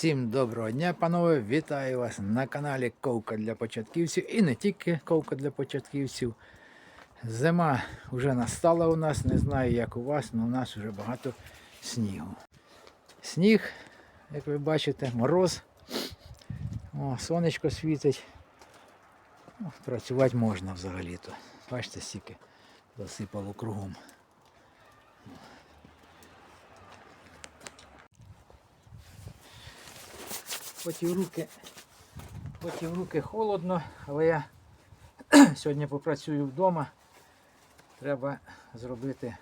Всім доброго дня, панове! Вітаю вас на каналі Ковка для початківців і не тільки Ковка для початківців. Зима вже настала у нас, не знаю як у вас, але у нас вже багато снігу. Сніг, як ви бачите, мороз. О, сонечко світить. Ну, працювати можна взагалі-то. Бачите, стільки засипало кругом. Потім руки, потім руки холодно, але я сьогодні попрацюю вдома. Треба зробити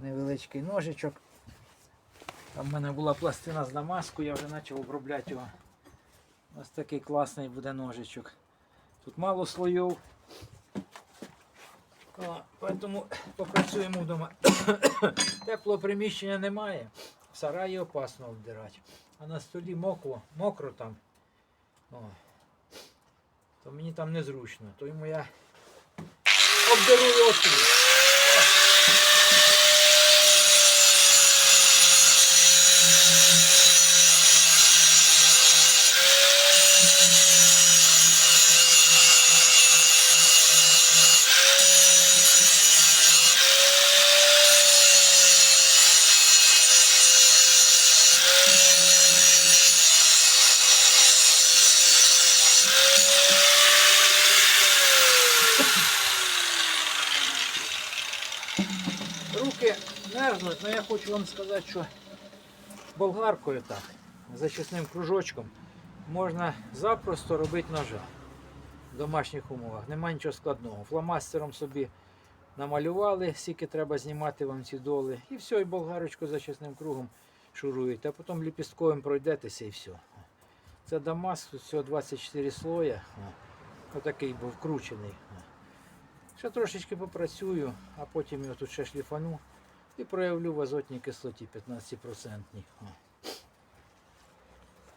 невеличкий ножичок. Там в мене була пластина з Дамаску, я вже почав обробляти його. Ось такий класний буде ножичок. Тут мало слоїв. Тому попрацюємо вдома. Теплого приміщення немає. В сараї опасно обдирати. А на столі мокро, мокро там. О. То мені там незручно. То йому я обдеру його. Руки мерзнуть, але я хочу вам сказати, що болгаркою так, зачисним кружочком, можна запросто робити ножа в домашніх умовах. Нема нічого складного. Фломастером собі намалювали, скільки треба знімати вам ці доли. І все, і болгарочку зачисним кругом шуруєте, а потім ліпістковим пройдетеся і все. Це Дамас, тут всього 24 слоя. Отакий був вкручений. Ще трошечки попрацюю, а потім його тут ще шліфану і проявлю в азотній кислоті 15%. О.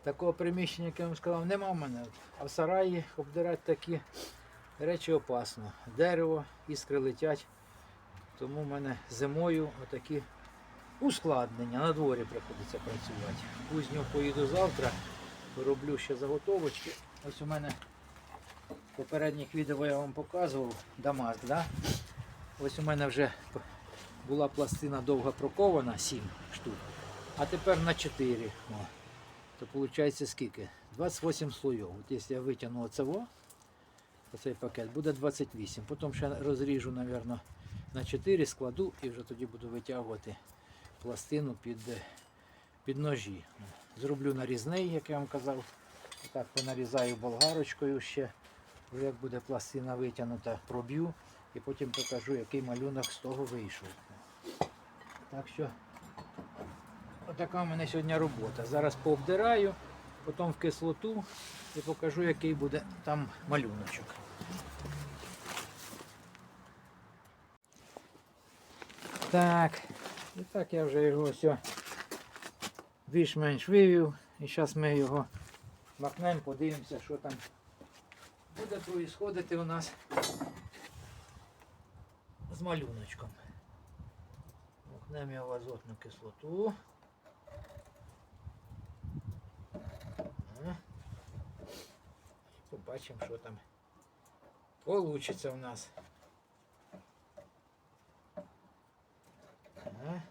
Такого приміщення, як я вам сказав, нема в мене. А в сараї обдирати такі речі опасно. Дерево, іскри летять. Тому в мене зимою отакі ускладнення. На дворі приходиться працювати. Кузню поїду завтра, роблю ще заготовочки. Ось у мене в попередніх відео я вам показував Дамаск, да? Ось у мене вже була пластина довга прокована, 7 штук, а тепер на 4. О. То виходить скільки? 28 слоїв. От якщо я витягну оцево, оцей пакет, буде 28. Потім ще розріжу, мабуть, на 4 складу і вже тоді буду витягувати пластину під, е, під ножі. Зроблю нарізний, як я вам казав. Так понарізаю болгарочкою ще. Як буде пластина витягнута, проб'ю і потім покажу, який малюнок з того вийшов. Так що отака в мене сьогодні робота. Зараз пообдираю, потім в кислоту і покажу, який буде там малюночок. Так, і так я вже його все більш-менш вивів. І зараз ми його махнемо, подивимося, що там буде происходити у нас з малюночком. Махнемо його в азотну кислоту. Ага. І Побачимо, що там получиться у нас. Ага.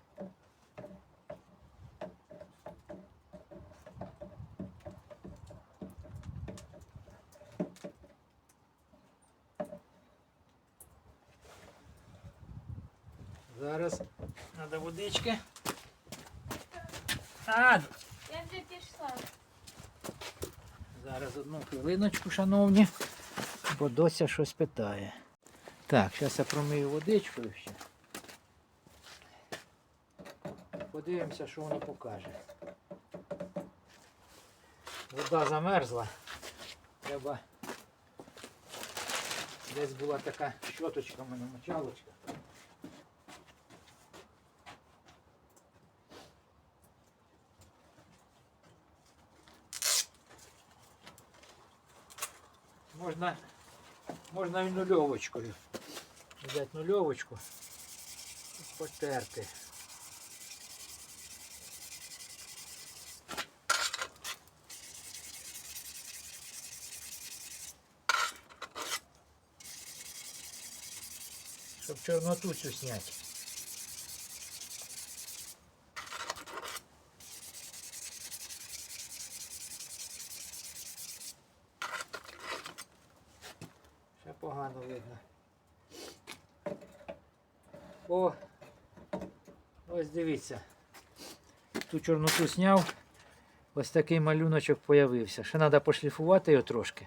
Зараз треба водички. А, Я вже пішла. зараз одну хвилиночку, шановні, бо дося щось питає. Так, зараз я промию водичкою ще. Подивимося, що воно покаже. Вода замерзла. Треба. Десь була така щоточка в мене мочалочка. Можна можна і нульовочкою. Взяти нульовочку і потерти. Щоб чорноту цю зняти. Погано видно. О! Ось дивіться. Ту чорноту зняв. Ось такий малюночок появився. Ще треба пошліфувати його трошки.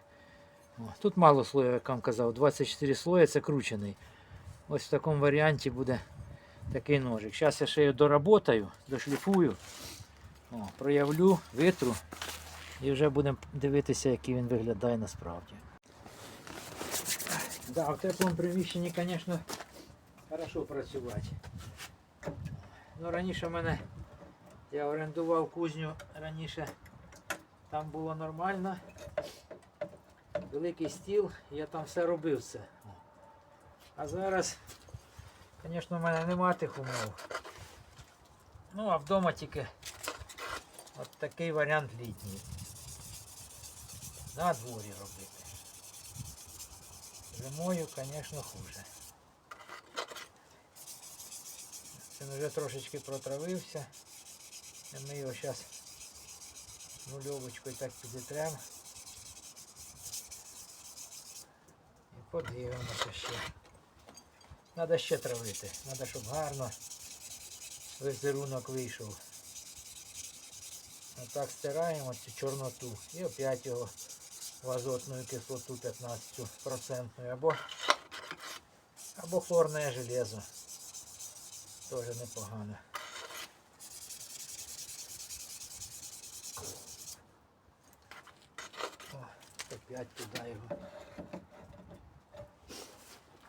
О, тут мало слоїв, як вам казав, 24 слої це кручений. Ось в такому варіанті буде такий ножик. Зараз я ще його доработаю, дошліфую, о, проявлю, витру і вже будемо дивитися, який він виглядає насправді. Да, в теплому приміщенні, звісно, хорошо працювати. Ну, раніше в мене я орендував кузню раніше. Там було нормально. Великий стіл, я там все робив все. А зараз, звісно, в мене нема тих умов. Ну, а вдома тільки от такий варіант літній. На дворі робити. Зимою, звісно, хуже. Він вже трошечки протравився. І ми його зараз нульовочкою так підітремо. І подивимося ще. Треба ще травити. Треба, щоб гарно візерунок вийшов. Отак стираємо цю чорноту і опять його в азотну кислоту 15% або, або хлорне железо. Теж непогано. Опять туди його.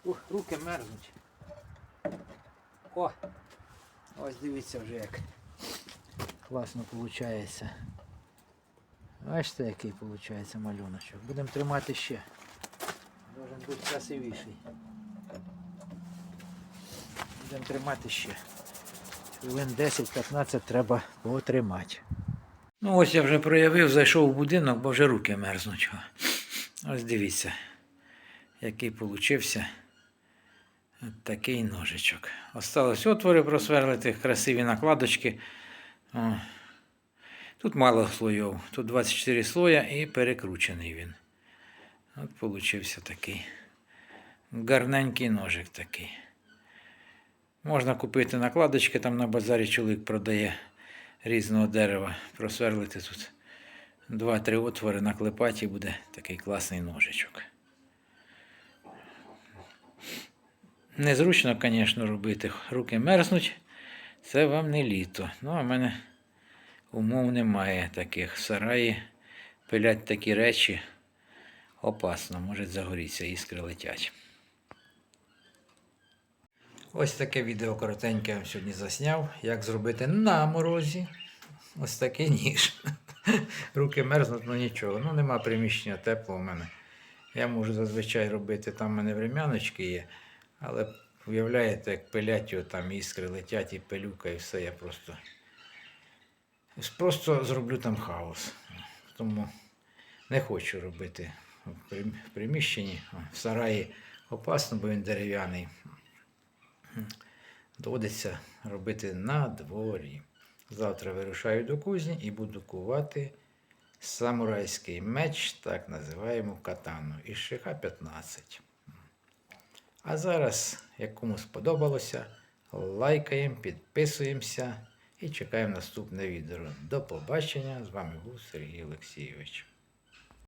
Ух, руки мерзнуть. О! Ось дивіться вже як класно виходить. Бачите, який виходить малюночок. Будемо тримати ще. Должен бути красивіший. Будемо тримати ще. Хвилин 10-15 треба потримати. Ну ось я вже проявив, зайшов в будинок, бо вже руки мерзнуть. Ось дивіться, який получився такий ножичок. Осталось отвори просверлити, красиві накладочки. О. Тут мало слоїв, тут 24 слоя і перекручений він. От получився такий гарненький ножик такий. Можна купити накладочки, там на базарі чоловік продає різного дерева. Просверлити тут 2-3 отвори, наклепати і буде такий класний ножичок. Незручно, звісно, робити. Руки мерзнуть. Це вам не літо. Ну, а в мене умов немає таких. Сараї пилять такі речі. Опасно, може загорітися, іскри летять. Ось таке відео коротеньке я вам сьогодні засняв. Як зробити на морозі. Ось такий ніж. Руки мерзнуть, ну нічого. Ну нема приміщення теплого в мене. Я можу зазвичай робити, там в мене врем'яночки є, але уявляєте, як пилять його, там іскри летять і пилюка, і все. Я просто, просто зроблю там хаос. Тому не хочу робити в приміщенні. В сараї опасно, бо він дерев'яний. Доводиться робити на дворі. Завтра вирушаю до кузні і буду кувати самурайський меч, так називаємо катану, із шиха 15. А зараз, як кому сподобалося, лайкаємо, підписуємося і чекаємо наступне відео. До побачення. З вами був Сергій Олексійович.